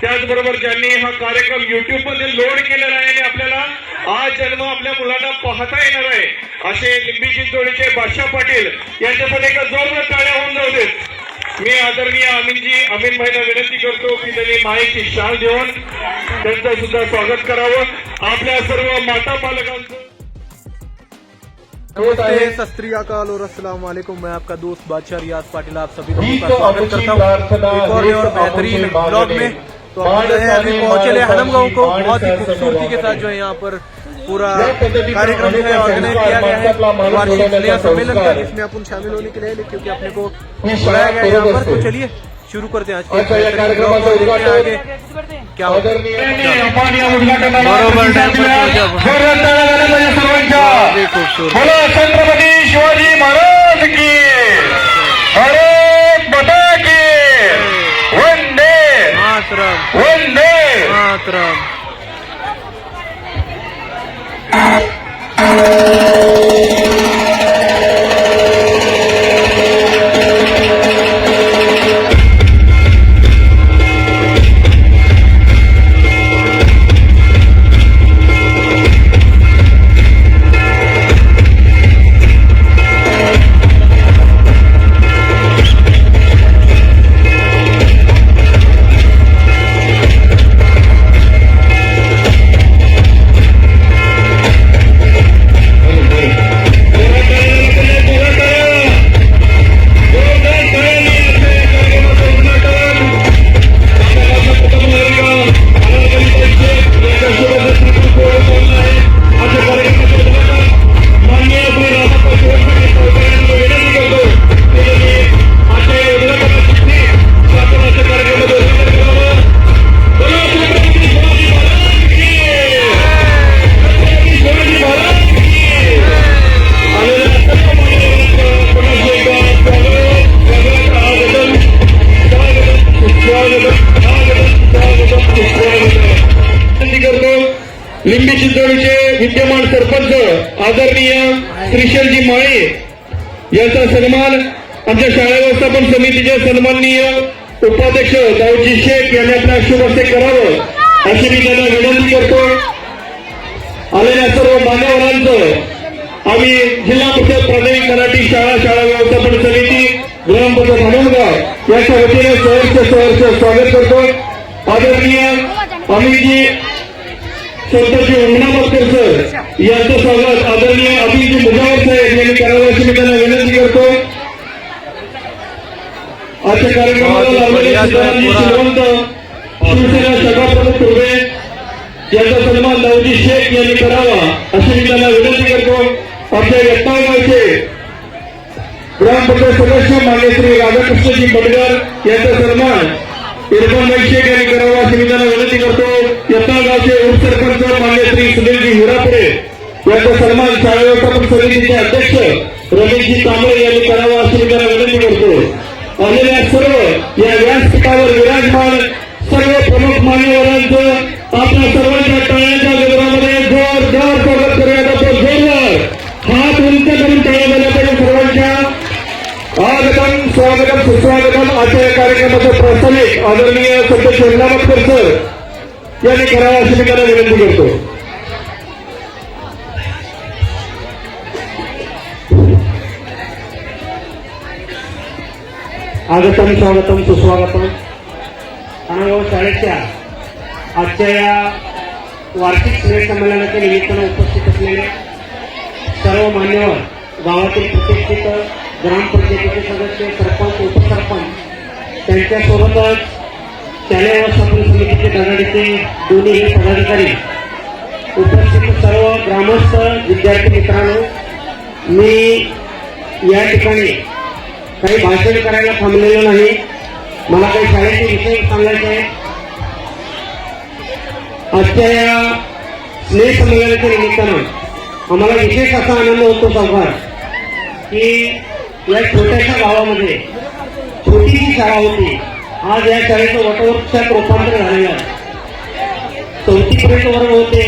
त्याचबरोबर ज्यांनी हा कार्यक्रम युट्यूबमध्ये लोड केलेला आहे आणि आपल्याला आज जन्म आपल्या मुलांना पाहता येणार आहे असे लिंबी चिंचोळीचे बादशाह पाटील यांच्यासाठी एका जोरदार टाळ्या होऊन जाऊ देत. मी आदरणीय अमीनजी अमीन भाईला विनंती करतो की त्यांनी माहिती शाल देऊन त्यांचं सुद्धा स्वागत करावं. आपल्या सर्व माता पालकांचं अकाल और अस्सलाम वालेकुम. मैं आपका दोस्त बादशाह रियाज पाटिल आप सभी का स्वागत करता हूँ। एक और बेहतरीन ब्लॉग. में तो हम जो है अभी माणसाने पहुँचे ले हनम गाँव को। बहुत ही खूबसूरती के साथ जो है यहाँ पर पूरा कार्यक्रम जो है ऑर्गेनाइज किया गया है। वार्षिक घडवण्याचा सम्मेलन का. जिसमें अपन शामिल होने के लिए क्योंकि अपने को बुलाया गया है यहाँ पर तो चलिए शुरू करते हैं आज के अच्छा, या बेहतरीन कार्यक्रमाचं ब्लॉग को, देखते மாத்திரம் மாத்திரம் आदरणीय त्रिशलजी माळे यांचा सन्मान आमच्या शाळा व्यवस्थापन समितीचे सन्माननीय उपाध्यक्ष दाऊजी शेख यांनी आपल्या शुभ करावं अशी मी त्यांना विनंती करतो. आलेल्या सर्व मान्यवरांचं आम्ही जिल्हा परिषद प्राथमिक मराठी शाळा शाळा व्यवस्थापन समिती ग्रामपंचायत हनुमगाव याच्या वतीने सहर्ष सहर्ष स्वागत करतो. आदरणीय अमितजी संतजी उमनामतकर सर यांचं स्वागत आदरणीय अभिजी मुजावर साहेब यांनी करावं अशी मी त्यांना विनंती करतो आजच्या कार्यक्रमाला लावलेले शिवसेना शाखा प्रमुख तुर्वे यांचा सन्मान दाऊजी शेख यांनी करावा अशी मी त्यांना विनंती करतो आमच्या यत्नाळ गावचे ग्रामपंचायत सदस्य मान्य श्री राधाकृष्णजी बडगर यांचा सन्मान इरफानभाई शेख यांनी करावा अशी मी त्यांना विनंती करतो यत्नाळ गावचे उपसरपंच मान्य श्री सुनीलजी हिरापुरे यांचा सन्मान शाळा व्यवस्थापन समितीचे अध्यक्ष रमेशजी कांबळे यांनी करावा अशी मी त्यांना विनंती करतो. आलेल्या सर्व या व्यासपीठावर विराजमान सर्व प्रमुख मान्यवरांचं आपल्या सर्वांच्या टाळ्यांच्या गजरामध्ये जोरदार स्वागत करूयात आपण जोरदार हात उंच करून टाळ्या झाल्या पाहिजे सर्वांच्या सुस्वागतम सुस्वागतम आजच्या या कार्यक्रमाचं प्रास्ताविक आदरणीय संत शंभरामतकर सर यांनी करावा अशी मी त्यांना विनंती करतो. आगतम स्वागतम सुस्वागतम. अनुभव हो, शाळेच्या आजच्या या वार्षिक स्नेह संमेलनाच्या निमित्तानं उपस्थित असलेले सर्व मान्यवर गावातील प्रतिष्ठित ग्रामपंचायतीचे सदस्य सरपंच उपसरपंच त्यांच्यासोबतच शालेय व्यवस्थापन समितीचे धडाडीचे दोन्ही पदाधिकारी उपस्थित सर्व ग्रामस्थ विद्यार्थी मित्रांनो मी या ठिकाणी काही भाषण करायला थांबलेलं नाही. मला काही शाळेचे विषय सांगायचे आहे आजच्या या स्नेहसंमेलनाच्या निमित्तानं आम्हाला विशेष असा आनंद होतो सावकार की या छोट्याशा गावामध्ये छोटीशी शाळा होती. आज या शाळेचं वटवृक्षात रूपांतर झालेलं आहे. चौथीपर्यंत वर्ग होते.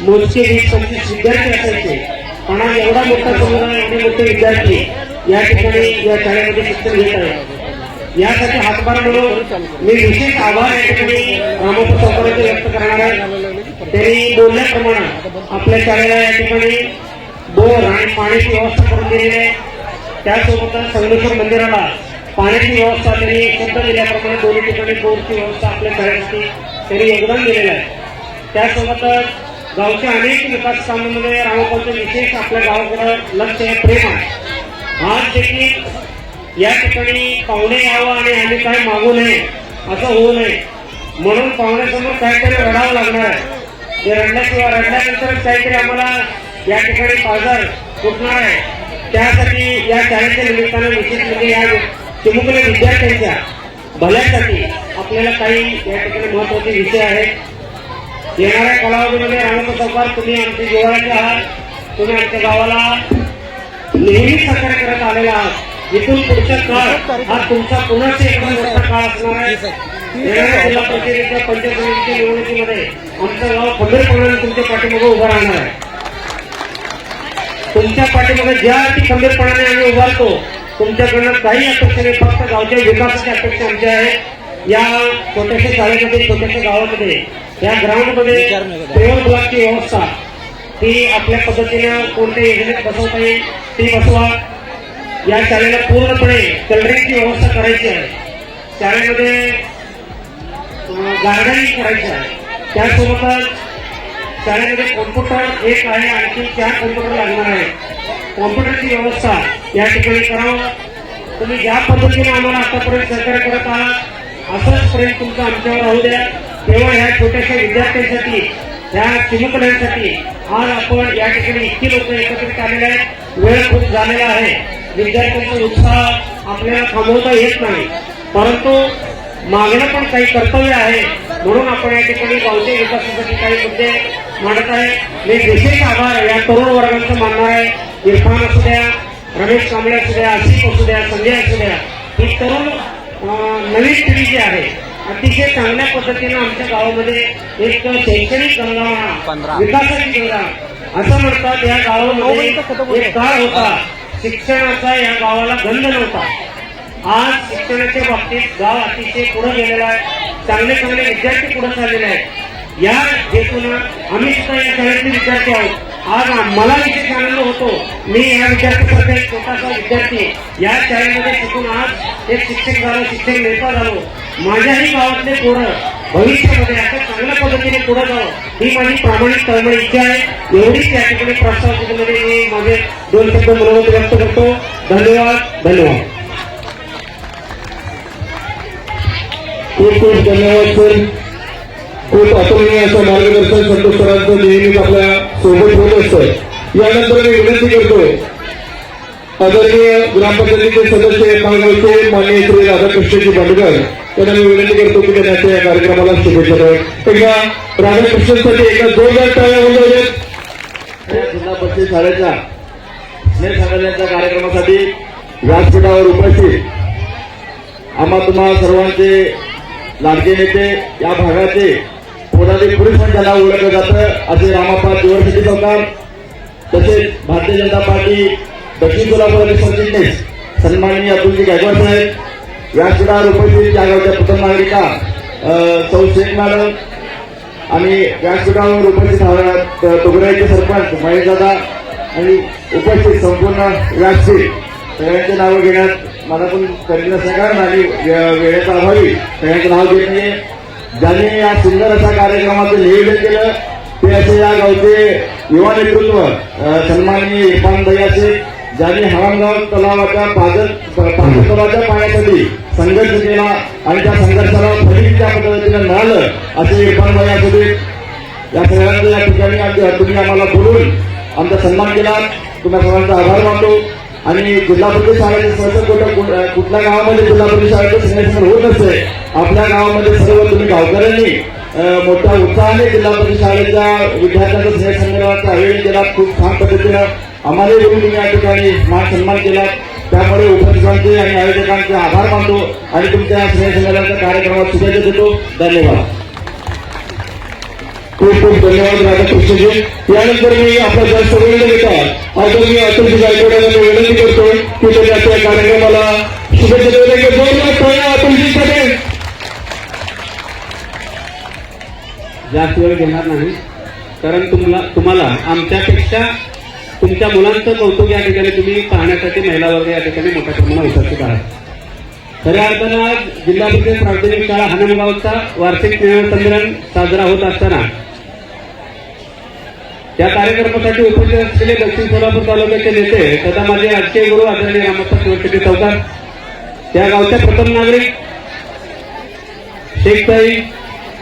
मोजके वीस पंचवीस विद्यार्थी असायचे. पण आज एवढा मोठा समुदाय एवढे मोठे विद्यार्थी या ठिकाणी या शाळेमध्ये शिक्षण घेत आहेत. यासाठी हातभार म्हणून मी विशेष आभार या ठिकाणी रामोपा व्यक्त करणार आहे. त्यांनी बोलल्याप्रमाणे आपल्या शाळेला या ठिकाणी बोर आणि पाण्याची व्यवस्था करून दिलेली आहे. त्यासोबतच संगमेश्वर मंदिराला पाण्याची व्यवस्था त्यांनी शब्द दिल्याप्रमाणे दोन्ही ठिकाणी बोरची व्यवस्था आपल्या शाळेसाठी त्यांनी योगदान दिलेलं आहे. त्यासोबतच गावच्या अनेक विकास कामांमध्ये रामोपाचं विशेष आपल्या गावाकडे लक्ष आहे प्रेम आहे. आज देखील या ठिकाणी पाहुणे यावं आणि आम्ही काय मागू नये असं होऊ नये म्हणून पाहुण्यासमोर काहीतरी रडावं लागणार आहे. ते रडल्याशिवाय रडल्यानंतरच काहीतरी आम्हाला या ठिकाणी पाजार फुटणार आहे. त्यासाठी या शाळेच्या निमित्तानं विशेष म्हणजे या चिमुकले विद्यार्थ्यांच्या भल्यासाठी आपल्याला काही या ठिकाणी महत्त्वाचे विषय आहेत. येणाऱ्या कालावधीमध्ये रामोपा चौकार तुम्ही आमच्या जिव्हाळ्याचे आहात. तुम्ही आमच्या गावाला नेहमी सहकार्य करत आलेला आहात. इथून पुढचा काळ हा तुमचा पुन्हा एकदम मोठा काळ असणार आहे? येणाऱ्या जिल्हा परिषदेच्या पंचायत समितीच्या निवडणुकीमध्ये आमचं गाव खंबीरपणाने तुमच्या पाठीमागे उभं राहणार आहे. तुमच्या पाठीमध्ये ज्या अटी खंबीरपणाने आम्ही उभारतो तुमच्याकडनं काही अपेक्षा नाही फक्त गावच्या विकासाची अपेक्षा आमची आहे. या छोट्याशा शाळेमध्ये छोट्याशा गावामध्ये या ग्राउंडमध्ये पेवर ब्लॉकची व्यवस्था ती आपल्या पद्धतीनं कोणत्या योजनेत बसवता येईल ती बसवा. या शाळेला पूर्णपणे कलरिंगची व्यवस्था करायची आहे. शाळेमध्ये गार्डनिंग करायचं आहे. त्यासोबतच शाळेमध्ये कॉम्प्युटर एक आहे आणखी चार कॉम्प्युटर लागणार आहे कॉम्प्युटरची व्यवस्था या ठिकाणी करावं. तुम्ही ज्या पद्धतीने आम्हाला आतापर्यंत सहकार्य करत आहात असंच प्रेम तुमचं आमच्यावर राहू द्या. तेव्हा ह्या छोट्याशा विद्यार्थ्यांसाठी ह्या चिमुकल्यांसाठी आज आपण या ठिकाणी इतकी लोक एकत्रित आलेले आहेत. वेळ खूप झालेला आहे. विद्यार्थ्यांचा उत्साह आपल्याला थांबवता येत नाही. परंतु मागणं पण काही कर्तव्य आहे. म्हणून आपण या ठिकाणी गावच्या विकासासाठी काही मुद्दे मांडत आहे. मी विशेष आभार या तरुण वर्गांचं मानणार आहे. इरफान असू द्या रमेश कांबळे असू द्या आसिफ असू द्या संजय असू द्या. ही तरुण नवीन पिढी जी आहे अतिशय चांगल्या पद्धतीनं आमच्या गावामध्ये एक शैक्षणिक गंगा विकासाची गंगा असं म्हणतात. या गावामध्ये एक काळ होता. शिक्षणाचा या गावाला गंध नव्हता. आज शिक्षणाच्या बाबतीत गाव अतिशय पुढे गेलेला आहे. चांगले चांगले विद्यार्थी पुढे चाललेले आहेत. या हेतून आम्ही सुद्धा या शाळेतले विद्यार्थी आहोत. आज मला विशेष आनंद होतो. मी या विद्यार्थ्यासारखा एक छोटासा विद्यार्थी या शाळेमध्ये शिकून आज एक शिक्षक झालो शिक्षक नेता झालो. माझ्याही गावातले पोरं भविष्यामध्ये असं चांगल्या पद्धतीने पुढे जावं ही माझी प्रामाणिक तळमळ इच्छा आहे. एवढीच या ठिकाणी प्रस्ताव मी माझे दोन शब्द मनोगत व्यक्त करतो. धन्यवाद धन्यवाद. खूप खूप धन्यवाद सर. खूप अतुलनीय असं मार्गदर्शन संतोष सरांचं नेहमीच आपल्यासोबत होत असतं यानंतर मी विनंती करतो आदरणीय ग्रामपंचायतीचे सदस्य माळगावचे माननीय श्री राधाकृष्णजी बांडकर त्यांना मी विनंती करतो की त्यांनी आजच्या या कार्यक्रमाला शुभेच्छा द्याव्यात. एकदा राधाकृष्णसाठी एका जोरदार टाळ्या होत जिल्हा परिषद शाळेच्या स्नेह संघटनेच्या कार्यक्रमासाठी व्यासपीठावर उपस्थित आम्हा तुम्हा सर्वांचे लाडके नेते या भागाचे पोलादी पुरुष पण त्याला ओळखलं जातं असे रामाप्पा दिवरसिटी सरकार तसेच भारतीय जनता पार्टी दक्षिण सोलापूर सरचिटणीस सन्माननीय अतुलजी गायकवाड साहेब व्यासपीठावर उपस्थित या गावच्या प्रथम नागरिका सौ शेख मॅडम आणि व्यासपीठावर उपस्थित तोगराईचे सरपंच महेश दादा आणि उपस्थित संपूर्ण व्यासपीठ सगळ्यांचे नावं घेण्यात मला पण कठीण असं कारण आणि वे- अभावी सगळ्यांचं नाव घेत नाही ज्यांनी या सुंदर अशा कार्यक्रमाचं नियोजन केलं ते असे या गावचे युवा नेतृत्व सन्माननीय इरफान भैयाचे ज्यांनी हवामगाव तलावाच्या पाजल पाजत तलावाच्या पाण्यासाठी संघर्ष केला आणि त्या संघर्षाला फलित त्या पद्धतीने मिळालं असे इरफान भैया असू या सगळ्यांचं या ठिकाणी आमच्या- तुम्ही आम्हाला बोलून आमचा सन्मान केला. तुम्हाला सर्वांचा आभार मानतो. आणि जिल्हा परिषद शाळेचे सहज कुठं कुठल्या गावामध्ये जिल्हा परिषद शाळेचं सिलेक्शन होत नसते. आपल्या गावामध्ये सर्व तुम्ही गावकऱ्यांनी मोठ्या उत्साहाने जिल्हा परिषद शाळेच्या विद्यार्थ्यांचं स्नेह संमेलनाचं आयोजन केला. खूप छान पद्धतीनं आम्हाला बोलून तुम्ही या ठिकाणी मान सन्मान केला त्यामुळे उपस्थितांचे आणि आयोजकांचे आभार मानतो आणि तुमच्या स्नेह संमेलनाच्या कार्यक्रमात शुभेच्छा देतो. धन्यवाद. खूप खूप धन्यवाद राधाकृष्णजी यानंतर मी आपला जास्त वेळ न घेता मी अतुलजी गायकवाड्यांना विनंती करतो की त्यांनी आपल्या कार्यक्रमाला शुभेच्छा देण्याचे जोरदार अतुलजी अतुलजींसाठी. जास्त वेळ घेणार नाही. कारण तुम्हाला तुम्हाला आमच्यापेक्षा तुमच्या मुलांचं कौतुक या ठिकाणी तुम्ही पाहण्यासाठी महिला वर्ग या ठिकाणी मोठ्या प्रमाणात उपस्थित आहात. खऱ्या अर्थानं आज जिल्हा परिषद सार्वजनिक शाळा हनमगावचा वार्षिक ज्ञान संमेलन साजरा होत असताना या कार्यक्रमासाठी उपस्थित असलेले दक्षिण सोलापूर तालुक्याचे नेते तथा माझे आजचे गुरु आदरणीय रामप्पा शिवशेट्टी चौकार त्या गावच्या प्रथम नागरिक शेखताई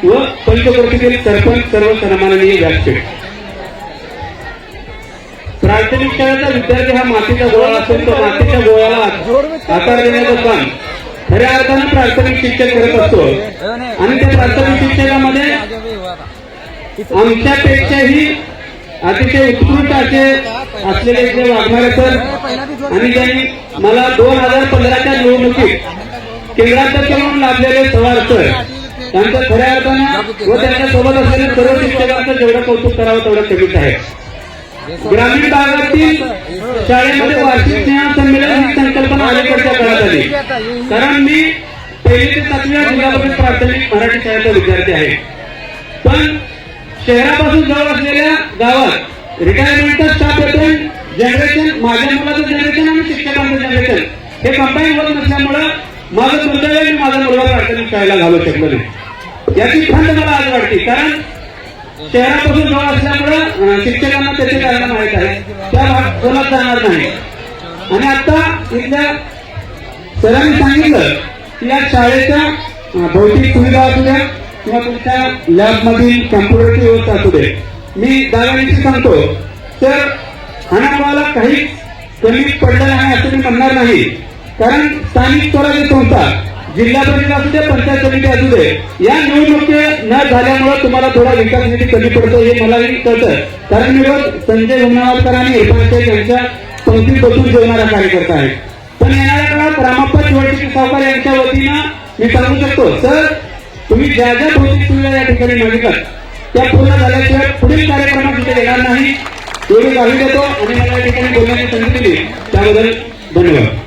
व पंचकृतीतील सरपंच सर्व सन्माननीय व्यासपीठ. प्राथमिक शाळेचा विद्यार्थी हा मातीचा गोळा असून तो मातीच्या गोळ्याला आकार देण्याचं काम खऱ्या अर्थानं प्राथमिक शिक्षक करत असतो. आणि त्या प्राथमिक शिक्षकामध्ये आमच्यापेक्षाही अतिशय उत्कृष्ट असे असलेले जे वाघमारे सर आणि त्यांनी मला दोन हजार पंधराच्या निवडणुकीत केंद्राध्यक्ष म्हणून लाभलेले पवार सर त्यांचं खऱ्या अर्थानं व त्यांच्यासोबत असलेले सर्व शिक्षकांचं जेवढं कौतुक करावं तेवढं कमीच आहे. ग्रामीण भागातील शाळेमध्ये वार्षिक स्नेह संमेलन ही संकल्पना अलीकडच्या करण्यात आली. कारण मी पहिली ते सातव्या जिल्हा परिषद प्राथमिक मराठी शाळेचा विद्यार्थी आहे. पण शहरापासून जवळ असलेल्या गावात रिटायरमेंटचा स्टाफ येतो जनरेशन माझ्या मुलाचं जनरेशन आणि शिक्षकांचं जनरेशन हे कंबाईन होत नसल्यामुळं माझं दुर्दैव मी माझा मुलगा प्राथमिक शाळेला घालू शकलो नाही. याची खंड मला आज वाटते कारण शहरापासून जवळ असल्यामुळं शिक्षकांना त्याचे कारण माहीत आहे. त्या भाग जाणार नाही. आणि आता इथल्या सरांनी सांगितलं की या शाळेच्या भौतिक सुविधा असू द्या किंवा तुमच्या लॅबमधील कम्प्युटरची व्यवस्था असू दे. मी दाव्यानिशी सांगतो. तर अनामाला काही कमी पडलेला आहे असं मी म्हणणार नाही. कारण स्थानिक स्वराज्य संस्था जिल्हा परिषद असू दे पंचायत समिती असू दे या निवडणुकी न झाल्यामुळे तुम्हाला थोडा विकास निधी कमी पडतो हे मलाही कळतं. कारण मी रोज संजय हुमनावरकर आणि इरफान शेख यांच्या पंक्तीत बसून जेवणारा कार्यकर्ता आहे. पण येणाऱ्या काळात रामाप्पा शिवाजी सावकार यांच्या वतीनं मी सांगू शकतो. सर तुम्ही ज्या ज्या भौतिक सुविधा या ठिकाणी मागितलं त्या पूर्ण झाल्याशिवाय पुढील कार्यक्रमात तिथे येणार नाही. एवढी ग्वाही देतो आणि मला या ठिकाणी बोलण्याची संधी दिली. त्याबद्दल धन्यवाद.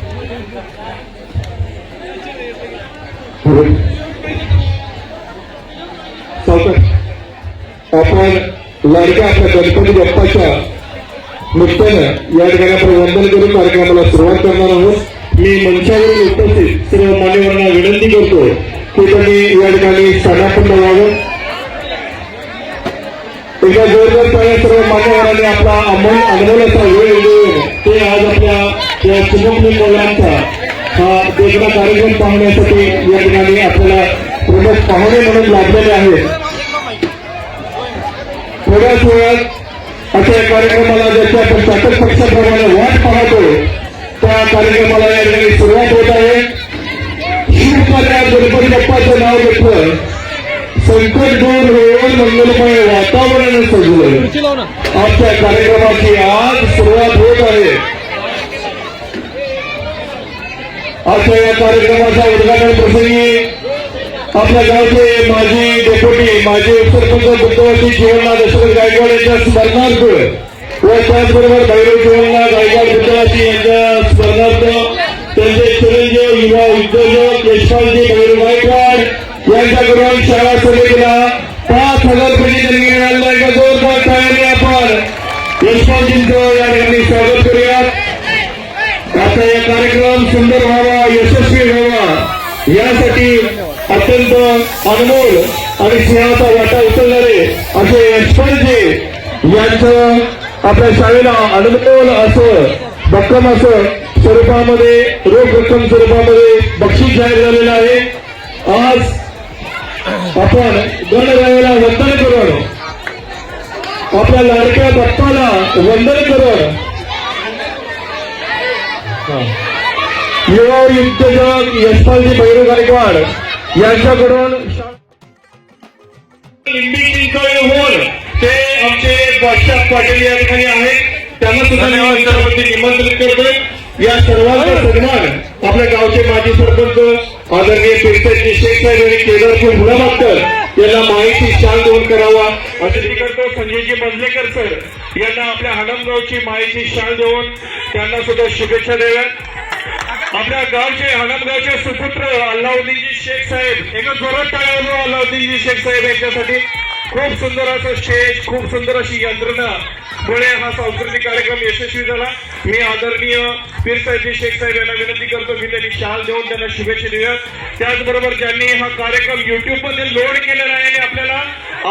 आपण लाडक्या आपल्या गणपती बाप्पाच्या निमित्तानं या ठिकाणी आपण वंदन करून कार्यक्रमाला सुरुवात करणार आहोत. मी मंचावरून उपस्थित सर्व मान्यवरांना विनंती करतो ते त्यांनी या ठिकाणी स्थानापन्न व्हावं. एका जोरदार सर्व मान्यवरांनी आपला अमोल अनमोल वेळ देऊन ते आज आपल्या या शुभमनी मुलांचा हा वेगळा कार्यक्रम पाहण्यासाठी या ठिकाणी आपल्याला प्रमुख पाहुणे म्हणून लाभलेले आहेत. थोड्याच वेळात अशा कार्यक्रमाला ज्याची आपण चाकत पक्षाप्रमाणे वाट पाहतो त्या कार्यक्रमाला या ठिकाणी सुरुवात होत आहे. संकट दूर होऊन मंगलमय वातावरण सजलं आजच्या कार्यक्रमाची आज सुरुवात होत आहे. आजच्या या कार्यक्रमाच्या उद्घाटन प्रसंगी आपल्या गावचे माजी डेप्युटी माजी उपसरपंच बुद्धवासी जीवननाथ दशरथ गायकवाड यांच्या स्मरणार्थ व त्याचबरोबर भैरव जीवननाथ गायकवाड बुद्धवासी यांच्या स्मरणार्थ त्यांचे चिरंजीव युवा उद्योजक यशपालजी करून गायकवाड यांच्याकडून शाळा समितीला पाच हजार रुपये देणगी मिळालेल्या एका जोरदार टाळ्याने आपण. यशपालजींचं या ठिकाणी स्वागत करूयात. आता हे कार्यक्रम सुंदर व्हावा यशस्वी व्हावा. यासाठी अत्यंत अनमोल आणि स्नेहाचा वाटा उचलणारे असे यशवंतजी यांचं आपल्या शाळेला अनमोल असं भक्कम असं स्वरूपामध्ये रोख रक्कम स्वरूपामध्ये बक्षीस जाहीर झालेलं आहे. आज आपण गणरायाला वंदन करून आपल्या लाडक्या बाप्पाला वंदन करून युवा उद्योजक यशपालजी भैरू गायकवाड यांच्याकडून लिंबी चिंचोळे होऊन ते आमचे बादशाह पाटील या ठिकाणी आहेत त्यांना सुद्धा निमंत्रित करतोय या सर्वांचा सन्मान आपल्या गावचे माजी सरपंच आदरणीय पिरसाजी शेख साहेब आणि केदारपूर मुलामास्तर यांना माहिती शाल देऊन करावा. असे मी करतो संजयजी मजलेकर सर यांना आपल्या हनमगावची माहिती शाल देऊन त्यांना सुद्धा शुभेच्छा द्याव्यात आपल्या गावचे हनमगावचे सुपुत्र अल्लाउद्दीनजी शेख साहेब एका जोरात टाळ्या अल्लाउद्दीनजी शेख साहेब यांच्यासाठी खूप सुंदर असं स्टेज खूप सुंदर अशी यंत्रणा. मुळे हा सांस्कृतिक कार्यक्रम यशस्वी झाला. मी आदरणीय पीर साहेबजी शेख साहेब यांना विनंती करतो की त्यांनी शाल देऊन त्यांना शुभेच्छा देऊयात. त्याचबरोबर ज्यांनी हा कार्यक्रम युट्यूबमध्ये लोड केलेला आहे आणि आपल्याला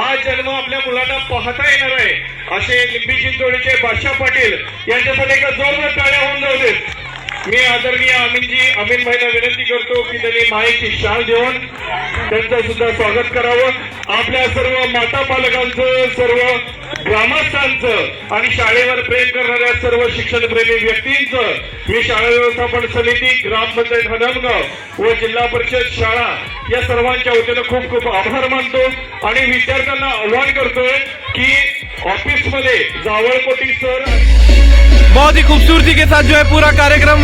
आज जन्म आपल्या मुलांना पाहता येणार आहे असे लिंबी चिंचोळीचे बादशाह पाटील यांच्यासाठी एका जोरदार टाळ्या होऊन जाऊ देत. मी आदरणीय अमीनजी अमीन भाईला विनंती करतो की त्यांनी माईची शाल देऊन त्यांचं सुद्धा स्वागत करावं. आपल्या सर्व माता पालकांचं सर्व ग्रामस्थांचं आणि शाळेवर प्रेम करणाऱ्या सर्व शिक्षणप्रेमी व्यक्तींचं मी शाळा व्यवस्थापन समिती ग्रामपंचायत हदमगाव व जिल्हा परिषद शाळा या सर्वांच्या वतीनं खूप खूप आभार मानतो आणि विद्यार्थ्यांना आव्हान करतोय की ऑफिसमध्ये जावळकोटी सर बहुत ही खूबसूरती के साथ जो है पूरा कार्यक्रम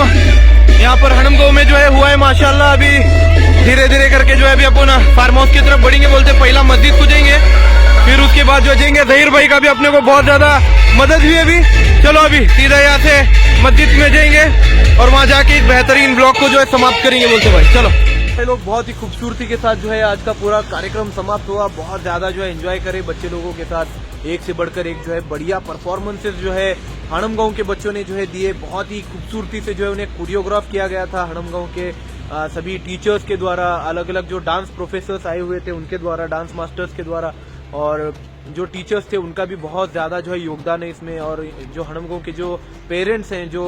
यहाँ पर हणमगांव में जो है हुआ है, माशाल्लाह। अभी धीरे धीरे करके जो है, अभी अपन फार्म हाउस की तरफ़ बढ़ेंगे, बोलते पहला मस्जिद को जाएँगे फिर उसके बाद जो जाएँगे। जहीर भाई का भी अपने को बहुत ज़्यादा मदद हुई अभी। चलो अभी सीधा यहाँ से मस्जिद में जाएँगे और वहाँ जाके इस बेहतरीन ब्लॉग को जो है समाप्त करेंगे, बोलते भाई। चलो। लोग, बहुत ही खूबसूरती के साथ जो है आज का पूरा कार्यक्रम समाप्त हुआ। बहुत ज़्यादा जो है एंजॉय करे बच्चे लोगों के साथ, एक से बढ़कर एक जो है बढ़िया परफॉर्मेंसेस जो है हणम गाँव के बच्चों ने जो है दिए बहुत ही खूबसूरती से जो है उन्हें कोरियोग्राफ किया गया था। हणम गाँव के आ, सभी टीचर्स के द्वारा अलग अलग जो डांस प्रोफेसर्स आए हुए थे उनके द्वारा डांस मास्टर्स के द्वारा और जो टीचर्स थे उनका भी बहुत ज़्यादा जो है योगदान है इसमें और जो हणम गाँव के जो पेरेंट्स हैं जो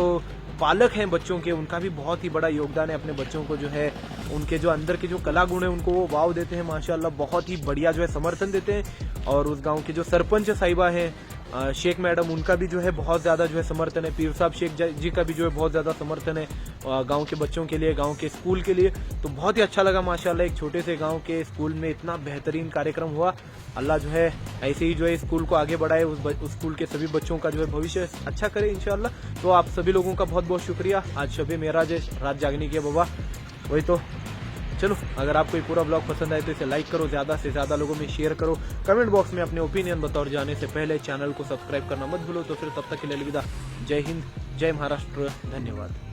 पालक हैं बच्चों के उनका भी बहुत ही बड़ा योगदान है अपने बच्चों को जो है उनके जो अंदर के जो कला गुण है उनको वो वाव देते हैं माशाल्लाह बहुत ही बढ़िया जो है समर्थन देते हैं और उस गाँव के जो सरपंच साहिबा हैं शेख मैडम उनका भी जो है बहुत ज़्यादा जो है समर्थन है। पीर साहब शेख जी का भी जो है बहुत ज़्यादा समर्थन है गाँव के बच्चों के लिए गाँव के स्कूल के लिए। तो बहुत ही अच्छा लगा माशाल्लाह एक छोटे से गाँव के स्कूल में इतना बेहतरीन कार्यक्रम हुआ। अल्लाह जो है ऐसे ही जो है स्कूल को आगे बढ़ाए उस, उस स्कूल के सभी बच्चों का जो है भविष्य अच्छा करे इंशाल्लाह। तो आप सभी लोगों का बहुत बहुत शुक्रिया। आज शबे मेरा रात जागने के बाबा। वही तो। चलो, अगर आपको ये पूरा ब्लॉग पसंद आए तो इसे लाइक करो, ज़्यादा से ज़्यादा लोगों में शेयर करो। कमेंट बॉक्स में अपने ओपिनियन बताओ जाने से पहले चैनल को सब्सक्राइब करना मत भूलो। तो फिर तब तक के लिए अलविदा। जय हिंद, जय महाराष्ट्र, धन्यवाद।